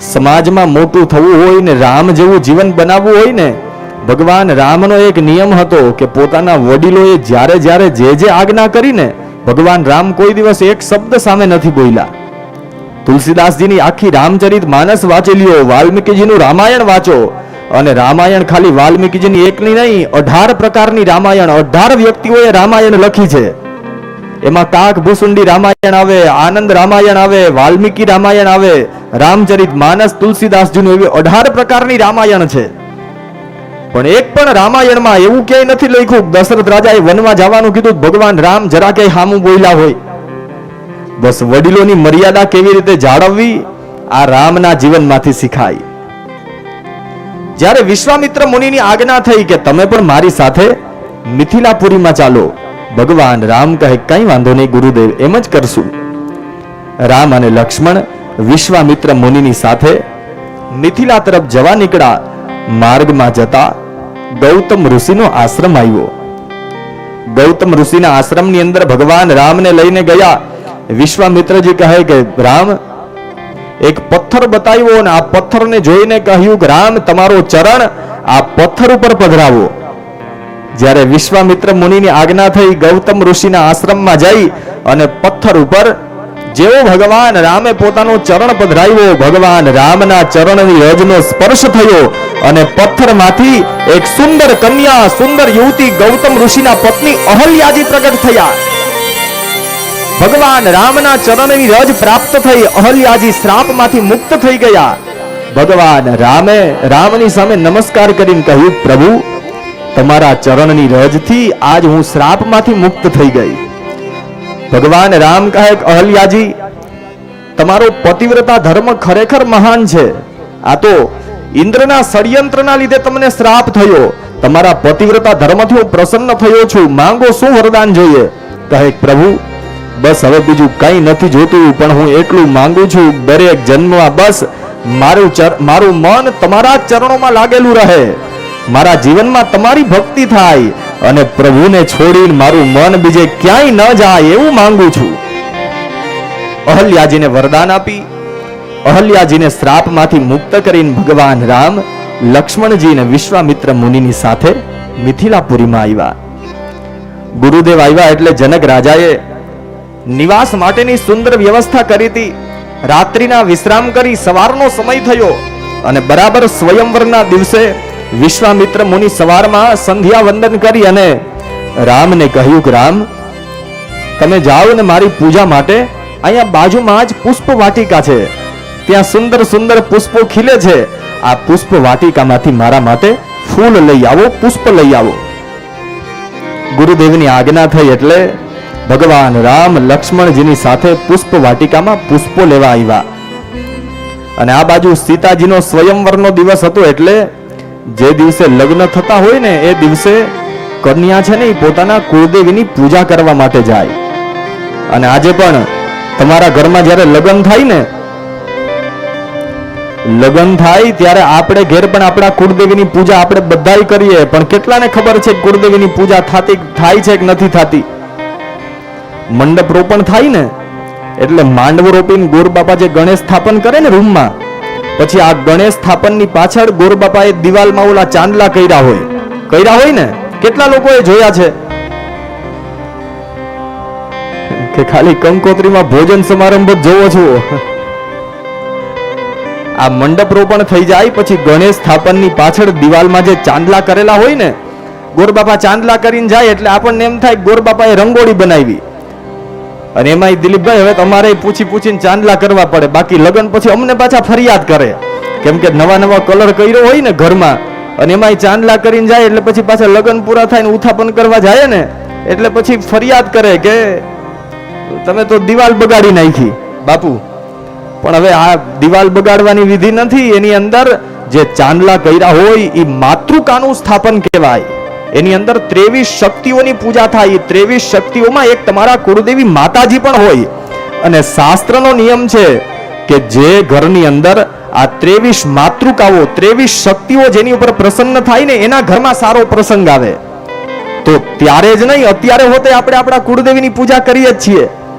સમાજમાં મોટું થવું હોય ને રામ જેવું જીવન બનાવવું હોય ને, ભગવાન રામનો એક નિયમ હતો કે પોતાના વડીલોએ જ્યારે જ્યારે જે જે આજ્ઞા કરીને ભગવાન રામ કોઈ દિવસ એક શબ્દ સામે નથી બોલ્યા. તુલસીદાસજીની આખી રામચરિત માનસ વાંચી લ્યો વાલ્મીકીજીનું રામાયણ વાંચો. અને રામાયણ ખાલી વાલ્મીકીજીની એકની નહીં, અઢાર પ્રકારની રામાયણ, અઢાર વ્યક્તિઓએ રામાયણ લખી છે. એમાં કાક ભૂસુંડી રામાયણ આવે, આનંદ રામાયણ આવે, વાલ્મીકી રામાયણ આવે, રામચરિત માનસ તુલસીદાસજીનું એવી અઢાર પ્રકારની રામાયણ છે. પણ એક પણ રામાયણમાં એવું ક્યાંય નથી લખ્યું, દશરથ રાજાએ વનમાં જવાનું કીધું, ભગવાન રામ જરા ક્યાંય હામું બોલ્યા હોય. બસ વડીલોની મર્યાદા કેવી રીતે જાળવવી, આ રામના જીવનમાંથી શીખાય. જ્યારે વિશ્વામિત્ર મુનિની આજ્ઞા થઈ કે તમે પણ મારી સાથે મિથિલાપુરીમાં ચાલો ભગવાન રામ કહે, કઈ વાંધો નહીં, ગુરુદેવ, એમ જ કરશું. રામ અને લક્ષ્મણ વિશ્વામિત્ર મુનિની સાથે મિથિલા તરફ જવા નીકળ્યા. માર્ગમાં જતા ગૌતમ ઋષિનો આશ્રમ આવ્યો. ગૌતમ ઋષિના આશ્રમની અંદર ભગવાન રામને લઈને ગયા. વિશ્વામિત્રજી કહે કે, રામ, એક પથ્થર બતાવ્યો અને આ પથ્થરને જોઈને કહ્યું કે, રામ, તમારો ચરણ આ પથ્થર ઉપર પધરાવો. જ્યારે વિશ્વામિત્ર મુનિની આજ્ઞા થઈ ગૌતમ ઋષિના આશ્રમમાં જઈ અને પથ્થર ઉપર જેવો ભગવાન રામે પોતાનું ચરણ પધરાવ્યો, ભગવાન રામના ચરણની રજનો સ્પર્શ થયો અને પથ્થરમાંથી એક સુંદર કન્યા, સુંદર યુવતી ગૌતમ ઋષિના પત્ની અહલ્યાજી પ્રગટ થયા. ભગવાન રામના ચરણની રજ પ્રાપ્ત થઈ, અહલ્યાજી શ્રાપમાંથી મુક્ત થઈ ગયા. ભગવાન રામે રામની સામે નમસ્કાર કરીને કહ્યું, પ્રભુ તમારા ચરણની રજથી આજ હું શ્રાપમાંથી મુક્ત થઈ ગઈ. ભગવાન રામ કહે, અહલ્યાજી, તમારો પતિવ્રતા ધર્મ ખરેખર મહાન છે. આ તો ઇન્દ્રના ષડયંત્રના લીધે તમને શ્રાપ થયો. તમારા પતિવ્રતા ધર્મથી હું પ્રસન્ન થયો છું. માંગો શું વરદાન જોઈએ? કહે, પ્રભુ, બસ હવે બીજું કંઈ નથી જોતું, પણ હું એટલું માંગુ છું. દરેક જન્મમાં બસ મારું મારું મન તમારા ચરણોમાં લાગેલું રહે. મારા જીવનમાં તમારી ભક્તિ થાય અને પ્રભુને છોડીને મારું મન બીજે ક્યાંય ન જાય એવું માંગુ છું. અહલ્યાજીને વરદાન આપી, અહલ્યાજીને શ્રાપમાંથી મુક્ત કરીને ભગવાન રામ, લક્ષ્મણજીને વિશ્વામિત્ર મુનિની સાથે મિથિલાપુરીમાં આવ્યા. ગુરુદેવ આવ્યા એટલે જનક રાજાએ નિવાસ માટેની સુંદર વ્યવસ્થા કરી હતી. રાત્રિના વિશ્રામ કરી સવારનો સમય થયો અને બરાબર સ્વયંવરના દિવસે વિશ્વામિત્ર મુનિ સવારમાં સંધ્યા વંદન કરી અને રામને કહ્યું કે, રામ, તમે જાઓ ને મારી પૂજા માટે. અહીંયા બાજુમાં જ પુષ્પ વાટિકા છે. ત્યાં સુંદર સુંદર પુષ્પો ખીલે છે. આ પુષ્પ વાટિકામાંથી મારા માટે ફૂલ લઈ આવો, પુષ્પ લઈ આવો. ગુરુદેવની આજ્ઞા થઈ એટલે ભગવાન રામ લક્ષ્મણજીની સાથે પુષ્પ વાટિકામાં પુષ્પો લેવા આવ્યા. અને આ બાજુ સીતાજીનો સ્વયંવરનો દિવસ હતો એટલે જે દિવસે લગ્ન થતા હોય ને, એ દિવસે કન્યા છે ને, એ પોતાના કુળદેવીની પૂજા કરવા માટે જાય. અને આજે પણ તમારા ઘરમાં જ્યારે લગ્ન થાય ને, લગ્ન થાય ત્યારે આપણે ઘેર પણ આપણા કુળદેવીની પૂજા આપણે બધાય કરીએ. પણ કેટલાને ખબર છે કુળદેવીની પૂજા થાતી થાય છે કે નથી થતી? મંડપ રોપણ થાય ને, એટલે માંડવો રોપીને ગોર બાપા જે ગણેશ સ્થાપન કરે ને રૂમમાં પછી આ ગણેશ સ્થાપનની પાછળ ગોર બાપાએ દિવાલમાં ઓલા ચાંદલા કર્યા હોય. કર્યા હોય ને? કેટલા લોકોએ જોયા છે? કે ખાલી કંકોત્રીમાં ભોજન સમારંભ જ જોવો છો? આ મંડપ રોપણ થઈ જાય પછી ગણેશ સ્થાપનની પાછળ દિવાલમાં જે ચાંદલા કરેલા હોય ને, ગોરબાપા ચાંદલા કરીને જાય એટલે આપણને એમ થાય ગોરબાપાએ રંગોળી બનાવી. અને એમાંય દિલીપભાઈ હવે તમારે પૂછી પૂછીને ચાંદલા કરવા પડે. બાકી લગ્ન પછી અમને પાછા ફરિયાદ કરે. કેમ કે નવા નવા કલર કર્યો હોય ને ઘરમાં, અને એમાંય ચાંદલા કરીને જાય એટલે પછી પાછા લગ્ન પૂરા થાય ને ઉથાપન કરવા જાય ને, એટલે પછી ફરિયાદ કરે કે તમે તો દિવાલ બગાડી નાખી, બાપુ. પણ હવે આ દિવાલ બગાડવાની વિધિ નથી. એની અંદર જે ચાંદલા કર્યા હોય એ માતૃકાનું સ્થાપન કહેવાય. એની અંદર ત્રેવીસ શક્તિઓની પૂજા થાય. ત્રેવીસ શક્તિઓમાં એક તમારા કુળદેવી માતાજી પણ હોય. અને શાસ્ત્રનો નિયમ છે કે જે ઘરની અંદર આ ત્રેવીસ માતૃકાઓ, ત્રેવીસ શક્તિઓ જેની ઉપર પ્રસન્ન થાય ને એના ઘરમાં સારો પ્રસંગ આવે. તો ત્યારે જ નહીં, અત્યારે હોતે આપણે આપણા કુળદેવીની પૂજા કરીએ જ છીએ.